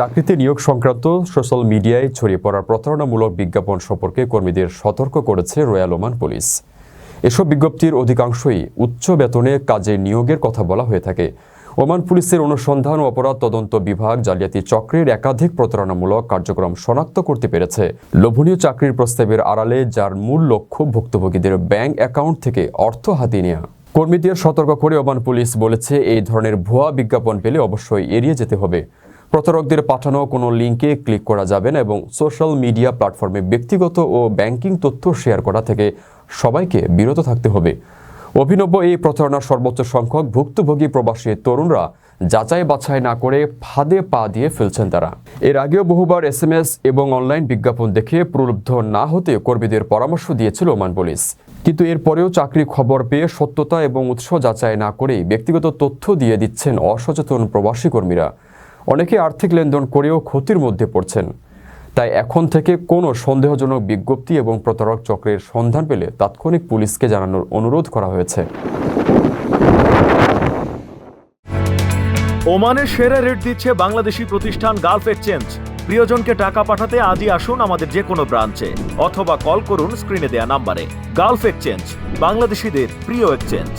চাকরিতে নিয়োগ সংক্রান্ত সোশ্যাল মিডিয়ায় ছড়িয়ে পড়া প্রতারণামূলক বিজ্ঞাপন সম্পর্কে কর্মীদের সতর্ক করেছে রয়্যাল ওমান পুলিশ। এসব বিজ্ঞপ্তির অধিকাংশই উচ্চ বেতনে কাজে নিয়োগের কথা বলা হয়ে থাকে। ওমান পুলিশের অনুসন্ধান ও অপরাধ তদন্ত বিভাগ জালিয়াতি চক্রের একাধিক প্রতারণামূলক কার্যক্রম শনাক্ত করতে পেরেছে। লোভনীয় চাকরির প্রস্তাবের আড়ালে, যার মূল লক্ষ্য ভুক্তভোগীদের ব্যাংক অ্যাকাউন্ট থেকে অর্থ হাতিয়ে নেওয়া কর্মীদের সতর্ক করে ওমান পুলিশ বলেছে, এই ধরনের ভুয়া বিজ্ঞাপন পেলে অবশ্যই এড়িয়ে যেতে হবে। প্রতারকদের পাঠানো কোনো লিঙ্কে ক্লিক করা যাবে না এবং সোশ্যাল মিডিয়া প্ল্যাটফর্মে ব্যক্তিগত ও ব্যাংকিং তথ্য শেয়ার করা থেকে সবাইকে বিরত থাকতে হবে। অভিনব এই প্রতারণার সর্বোচ্চ সংখ্যক ভুক্তভোগী প্রবাসী তরুণরা যাচাই বাছাই না করে ফাঁদে পা দিয়ে ফেলছেন তারা। এর আগেও বহুবার এসএমএস এবং অনলাইন বিজ্ঞাপন দেখে প্রলুব্ধ না হতে কর্মীদের পরামর্শ দিয়েছিল ওমান পুলিশ। কিন্তু এরপরেও চাকরি খবর পেয়ে সত্যতা এবং উৎস যাচাই না করেই ব্যক্তিগত তথ্য দিয়ে দিচ্ছেন অসচেতন প্রবাসী কর্মীরা। অনেকে আর্থিক লেনদেন করেও ক্ষতির মধ্যে পড়ছেন। তাই এখন থেকে কোনো সন্দেহজনক বিজ্ঞপ্তি এবং প্রতারক চক্রের সন্ধান পেলে তাৎক্ষণিক পুলিশকে জানানোর অনুরোধ করা হয়েছে। ওমানের সেরা রেট দিচ্ছে বাংলাদেশি প্রতিষ্ঠান গালফ এক্সচেঞ্জ। প্রিয়জনকে টাকা পাঠাতে আজই আসুন আমাদের যে কোনো ব্রাঞ্চে, অথবা কল করুন স্ক্রিনে দেয়া নাম্বারে। গালফ এক্সচেঞ্জ, বাংলাদেশিদের প্রিয় এক্সচেঞ্জ।